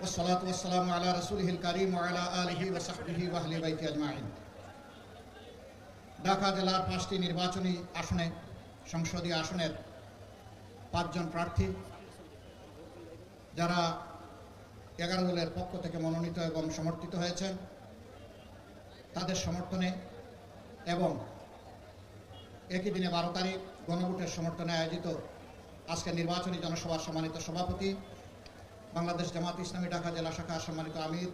والصلاة والسلام على رسوله الكريم وعلى آله وصحبه وأهل بيته أجمعين ঢাকা জেলার পাঁচটি নির্বাচনী আসনে সংসদীয় আসনের পাঁচজন প্রার্থী যারা এগারো দলের পক্ষ থেকে মনোনীত এবং সমর্থিত হয়েছেন তাদের সমর্থনে এবং একই দিনে বারো তারিখ গণভোটের সমর্থনে আয়োজিত আজকের নির্বাচনী জনসভার সম্মানিত সভাপতি বাংলাদেশ জামাত ইসলামী ঢাকা জেলা শাখার সম্মানিত আমির,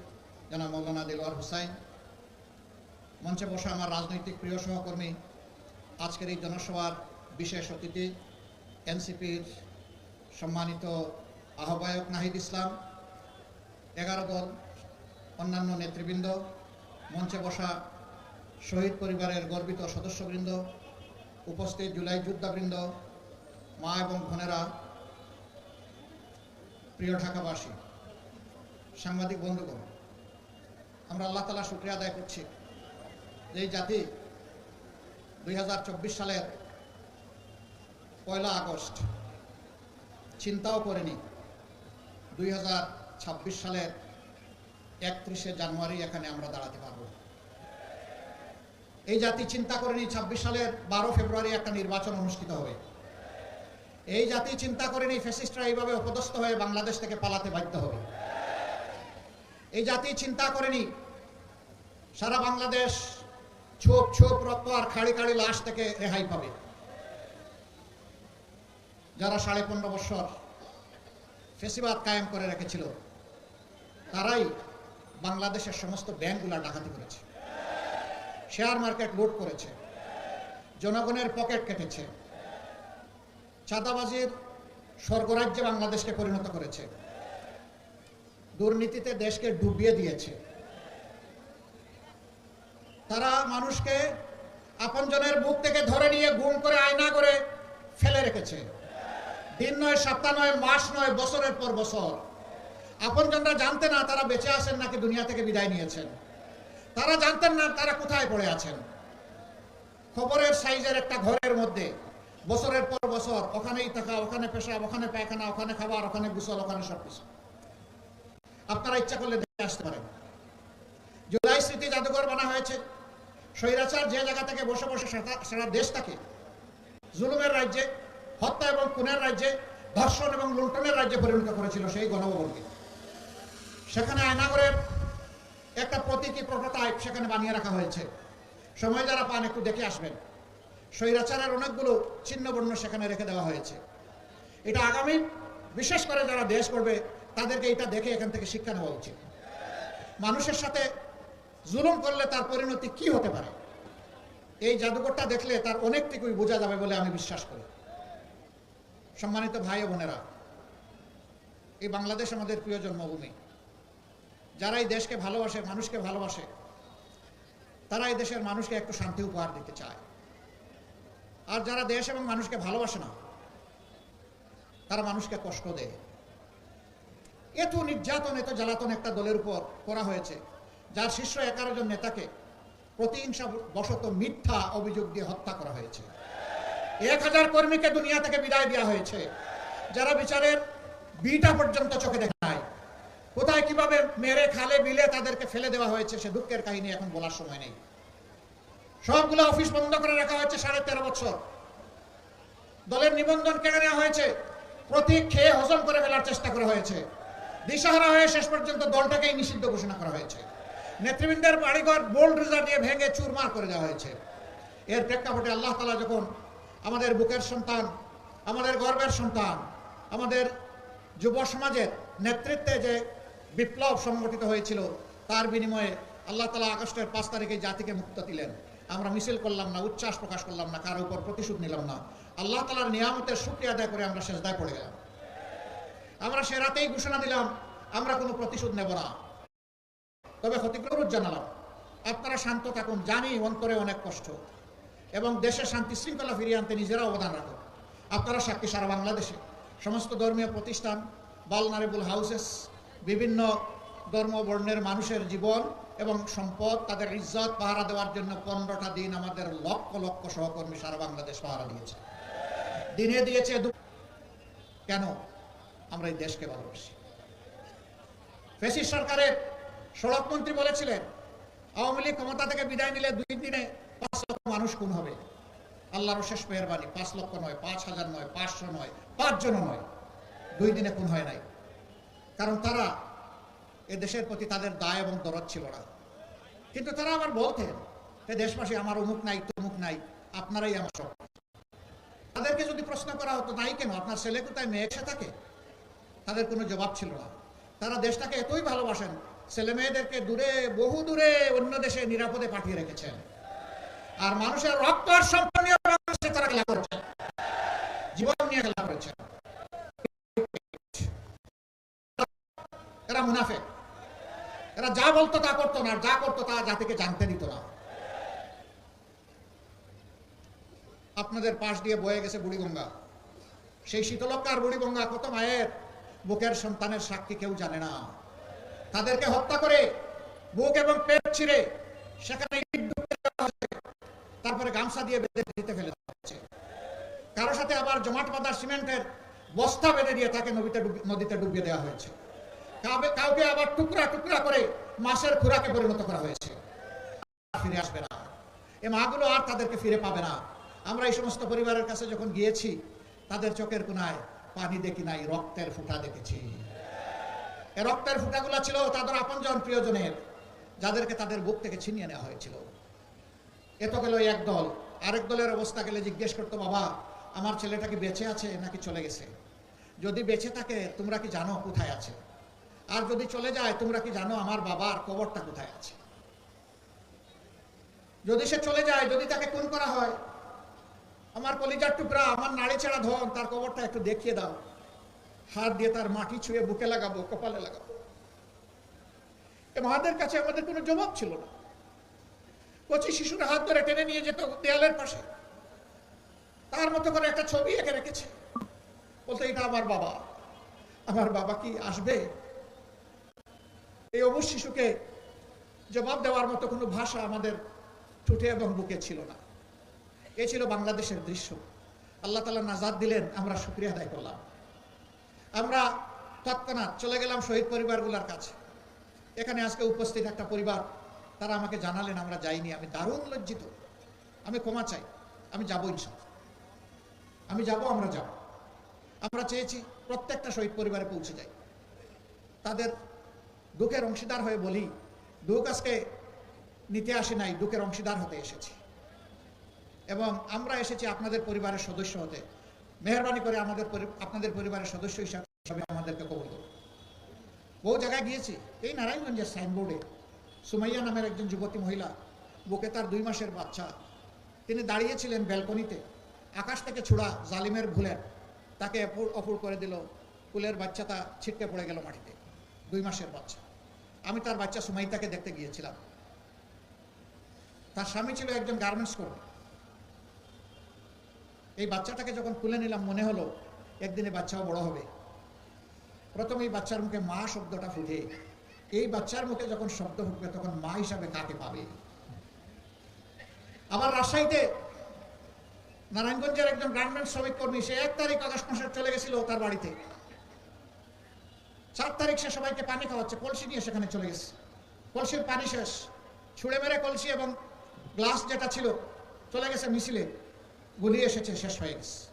জনাব মৌলানা দিলওয়ার হুসাইন। মঞ্চে বসা আমার রাজনৈতিক প্রিয় সহকর্মী আজকের এই জনসভার বিশেষ অতিথি, এনসিপির সম্মানিত আহ্বায়ক নাহিদ ইসলাম, এগারো দল, অন্যান্য নেতৃবৃন্দ, মঞ্চে বসা শহীদ পরিবারের গর্বিত সদস্যবৃন্দ, উপস্থিত জুলাই যোদ্ধাবৃন্দ, মা এবং বোনেরা প্রিয় ঢাকাবাসী, সাংবাদিক বন্ধুগণ, আমরা আল্লাহ তালা শুক্রিয়া আদায় করছি যে এই জাতি দুই হাজার চব্বিশ সালের পয়লা আগস্ট চিন্তাও করেনি দুই হাজার ছাব্বিশ সালের একত্রিশে জানুয়ারি এখানে আমরা দাঁড়াতে পারব। এই জাতি চিন্তা করেনি ছাব্বিশ সালের বারো ফেব্রুয়ারি একটা নির্বাচন অনুষ্ঠিত হবে। এই জাতি চিন্তা করেনি ফ্যাসিস্টরা এইভাবে অপদস্থ হয়ে বাংলাদেশ থেকে পালাতে বাধ্য হবে। এই জাতি চিন্তা করেনি সারা বাংলাদেশ ছোপ ছোপ রক্ত আর খাড়ি খাড়ি লাশ থেকে রেহাই পাবে। যারা সাড়ে পনেরো বছর ফেসিবাদ কায়েম করে রেখেছিল, তারাই বাংলাদেশের সমস্ত ব্যাংকগুলা ডাকাতি করেছে। শেয়ার মার্কেট লুট করেছে। জনগণের পকেট কেটেছে। চাঁদাবাজির স্বর্গরাজ্যে বাংলাদেশকে পরিণত করেছে। দুর্নীতিতে দেশকে ডুবিয়ে দিয়েছে। তারা মানুষকে আপনজনের বুক থেকে ধরে নিয়ে গুম করে, আয়না করে ফেলে রেখেছে। দিন নয়, সপ্তাহ নয়, মাস নয়, বছরের পর বছর। আপনজনরা জানতে না, তারা বেঁচে আছেন নাকি দুনিয়া থেকে বিদায় নিয়েছেন? তারা জানতেন না, তারা কোথায় পড়ে আছেন? খবরের সাইজের একটা ঘরের মধ্যে বছরের পর বছর ওখানেই থাকা, ওখানে পেশাব, ওখানে পায়খানা, ওখানে খাবার, ওখানে গুসল, ওখানে সব কিছু আপনারা ইচ্ছা করলে দেখে আসতে পারেন। জুলাই স্মৃতি জাদুঘর বানা হয়েছে। স্বৈরাচার যে জায়গা থেকে বসে বসে সারা- সারা দেশটাকে জুলুমের রাজ্যে, হত্যা এবং খুনের রাজ্যে, ধর্ষণ এবং লুণ্ঠনের রাজ্যে পরিণত করেছিল সেই গণভবনকে। সেখানে আয়নাগরের একটা প্রতীকী প্রোটোটাইপ সেখানে বানিয়ে রাখা হয়েছে। সময় যারা পান, একটু দেখে আসবেন। স্বৈরাচারের অনেকগুলো চিহ্নবর্ণ সেখানে রেখে দেওয়া হয়েছে। এটা আগামী, বিশেষ করে যারা দেশ করবে, তাদেরকে এটা দেখে এখান থেকে শিক্ষা নেওয়া উচিত। মানুষের সাথে জুলুম করলে তার পরিণতি কি হতে পারে? এই জাদুঘরটা দেখলে তার অনেকটুকুই বোঝা যাবে বলে আমি বিশ্বাস করি। সম্মানিত ভাই বোনেরা, এই বাংলাদেশ আমাদের প্রিয় জন্মভূমি। যারা এই দেশকে ভালোবাসে, মানুষকে ভালোবাসে, তারা এই দেশের মানুষকে একটু শান্তি উপহার দিতে চায়। আর যারা দেশ এবং মানুষকে ভালোবাসে না, তারা মানুষকে কষ্ট দেয়। এত নির্যাতন, এত জ্বালাতন একটা দলের উপর করা হয়েছে, যার শীর্ষ এগারো জন নেতাকে প্রতিহিংসা বশত মিথ্যা অভিযোগ দিয়ে হত্যা করা হয়েছে। এক হাজার কর্মীকে দুনিয়া থেকে বিদায় দেওয়া হয়েছে। যারা বিচারের বিটা পর্যন্ত চোখে দেখে নাই, কোথায় কীভাবে মেরে, খালে, বিলে তাদেরকে ফেলে দেওয়া হয়েছে, সে দুঃখের কাহিনী এখন বলার সময় নেই। সবগুলো অফিস বন্ধ করে রাখা হয়েছে সাড়ে তেরো বছর। দলের নিবন্ধন কেড়ে নেওয়া হয়েছে? প্রতীক খেয়ে হজম করে ফেলার চেষ্টা করা হয়েছে। দিশাহারা হয়ে শেষ পর্যন্ত দলটাকেই নিষিদ্ধ ঘোষণা করা হয়েছে। নেতৃবৃন্দের বাড়িঘর বোল্ড রেজার দিয়ে ভেঙে চুরমার করে দেওয়া হয়েছে। এর প্রেক্ষাপটে আল্লাহ তালা যখন আমাদের বুকের সন্তান, আমাদের গর্বের সন্তান, আমাদের যুব সমাজের নেতৃত্বে যে বিপ্লব সংগঠিত হয়েছিল, তার বিনিময়ে আল্লাহ তালা আগস্টের পাঁচ তারিখে জাতিকে মুক্ত দিলেন। আমরা মিছিল করলাম না, উচ্ছ্বাস প্রকাশ করলাম না, কারও উপর প্রতিশোধ নিলাম না। আল্লাহ তালার নিয়ামতের শুক্রিয়া আদায় করে আমরা শেষদায় পড়ে গেলাম। আমরা সে রাতেই ঘোষণা দিলাম, আমরা কোনো প্রতিশোধ নেব না। তবে ক্ষতিগ্রস্ত জানালাম, আপনারা শান্ত থাকুন, জানি অন্তরে অনেক কষ্ট। এবং দেশের শান্তি শৃঙ্খলা ফিরিয়ে আনতে নিজেরা অবদান রাখুন। আপনারা সাক্ষী সারা বাংলাদেশে। সমস্ত ধর্মীয় প্রতিষ্ঠান বাল বালনারেবল হাউসেস, বিভিন্ন ধর্ম বর্ণের মানুষের জীবন এবং সম্পদ, তাদের ইজ্জত পাহারা দেওয়ার জন্য পনেরোটা দিন আমাদের লক্ষ লক্ষ সহকর্মী সারা বাংলাদেশ পাহারা দিয়েছে। দিনে দিয়েছে কেন? আমরা এই দেশকে ভালোবাসি। ফেসিস সরকারের সড়ক মন্ত্রী বলেছিলেন, আওয়ামী লীগ ক্ষমতা থেকে বিদায় নিলে দুই দিনে পাঁচ লক্ষ মানুষ খুন হবে। আল্লাহর শেষ মেহরবানি, পাঁচ লক্ষ নয়, পাঁচ হাজার নয়, পাঁচশো নয়, পাঁচজনও নয়। দুই দিনে খুন হয় নাই। কারণ তারা দেশের প্রতি তাদের দায় এবং দরদ ছিল না। কিন্তু তারা আবার বলতেন হে দেশবাসী, আমার অমুক নাই, তমুক নাই, আপনারাই আমার সব। তাদেরকে যদি প্রশ্ন করা হতো নাই কেন? আপনার ছেলে কোথায়, মেয়ে এসে থাকে? তাদের কোনো জবাব ছিল না। তারা দেশটাকে এতই ভালোবাসেন, ছেলে মেয়েদেরকে দূরে, বহু দূরে, অন্য দেশে নিরাপদে পাঠিয়ে রেখেছেন। আর মানুষের রক্ত আর বাংলাদেশে তারা খেলা করেছেন জীবন নিয়ে খেলা করেছেন এরা মুনাফে এরা যা বলতো তা করতো না যা করতো তা জাতিকে জানতে দিত না। আপনাদের পাশ দিয়ে বয়ে গেছে বুড়িগঙ্গা সেই শীতলক্কার বুড়িগঙ্গা কত মায়ের, বুকের সন্তানের সাক্ষী কেউ জানে না। তাদেরকে হত্যা করে বুক এবং পেট ছিঁড়ে সেখানে। তারপরে গামছা দিয়ে বেঁধে দিতে ফেলে হচ্ছে কারও সাথে আবার জমাট বাঁধা সিমেন্টের বস্তা বেঁধে দিয়ে তাকে নদীতে নদীতে ডুবিয়ে দেওয়া হয়েছে। কাউকে আবার টুকরা টুকরা করে মাসের খুরাকে পরিণত করা হয়েছে। ফিরে আসবে না। এ মাগুলো আর তাদেরকে ফিরে পাবে না। আমরা এই সমস্ত পরিবারের কাছে যখন গিয়েছি, তাদের চোখের কোনায় পানি দেখি নাই, রক্তের ফুটা দেখেছি। এ রক্তের ফুটাগুলো ছিল তাদের আপনজন প্রিয়জনের, যাদেরকে তাদের বুক থেকে ছিনিয়ে নেওয়া হয়েছিল। এত গেল এক দল। আরেক দলের অবস্থা গেলে জিজ্ঞেস করতো, বাবা, আমার ছেলেটা কি বেঁচে আছে নাকি চলে গেছে? যদি বেঁচে থাকে, তোমরা কি জানো কোথায় আছে? আর যদি চলে যায়, তোমরা কি জানো আমার বাবার কবরটা কোথায় আছে? যদি সে চলে যায়, যদি তাকে খুন করা হয়, আমার কলিজার টুকরা, আমার নাড়ি ছেড়া ধন, তার কবরটা একটু দেখিয়ে দাও। হাত দিয়ে তার মাটি ছুঁয়ে বুকে লাগাবো, কপালে লাগাবো। মহাদের কাছে আমাদের কোনো জবাব ছিল না। কচি শিশুর হাত ধরে টেনে নিয়ে যেত দেয়ালের পাশে। তার মতো করে একটা ছবি এঁকে রেখেছে। বলতে, এটা আমার বাবা। আমার বাবা কি আসবে? এই অবুজ শিশুকে জবাব দেওয়ার মতো কোনো ভাষা আমাদের ঠোঁটে এবং বুকে ছিল না। এ ছিল বাংলাদেশের দৃশ্য। আল্লাহ তালা নাজাদ দিলেন, আমরা শুক্রিয়া আদায় করলাম। আমরা তৎক্ষণাৎ চলে গেলাম শহীদ পরিবারগুলোর কাছে। এখানে আজকে উপস্থিত একটা পরিবার, তারা আমাকে জানালেন, আমরা যাইনি, আমি দারুণ লজ্জিত। আমি ক্ষমা চাই, আমি যাব ইনশাল্লাহ আমি যাব, আমরা যাব। আমরা চেয়েছি প্রত্যেকটা শহীদ পরিবারে পৌঁছে যাই। তাদের দুঃখের অংশীদার হয়ে বলি, দুঃখ আজকে নিতে আসে নাই, দুঃখের অংশীদার হতে এসেছি। এবং আমরা এসেছি আপনাদের পরিবারের সদস্য হতে। মেহরবানি করে আমাদের আপনাদের পরিবারের সদস্য হিসাবে আমাদেরকে কবল করুন বহু জায়গায় গিয়েছি, এই নারায়ণগঞ্জের সাইনবোর্ডে সুমাইয়া নামের একজন যুবতী মহিলা, বুকে তার দুই মাসের বাচ্চা। তিনি দাঁড়িয়েছিলেন ব্যালকনিতে, আকাশ থেকে ছোড়া জালিমের ভুলের, তাকে অপুর করে দিল। ফুলের বাচ্চাটা ছিটকে পড়ে গেল মাটিতে, দুই মাসের বাচ্চা। আমি তার বাচ্চা সুমাইতাকে দেখতে গিয়েছিলাম। তার স্বামী ছিল একজন গার্মেন্টস কর্মী এই বাচ্চাটাকে যখন তুলে নিলাম, মনে হলো একদিনে বাচ্চাও বড় হবে। প্রথমে এই বাচ্চার মুখে মা শব্দটা ফুটে। এই বাচ্চার মুখে যখন শব্দ ফুটবে, তখন মা হিসাবে কাকে পাবে? আবার রাজশাহীতে নারায়ণগঞ্জের একজন গার্মেন্টস শ্রমিক কর্মী, সে এক তারিখ আগস্ট মাসে চলে গেছিল তার বাড়িতে। চার তারিখ সে সবাইকে পানি খাওয়াচ্ছে, কলসি নিয়ে সেখানে চলে গেছে। কলসির পানি শেষ। ছুঁড়ে মেরে কলসি এবং গ্লাস যেটা ছিল, চলে গেছে মিছিলে। গুলিয়ে এসেছে, শেষ হয়ে গেছে।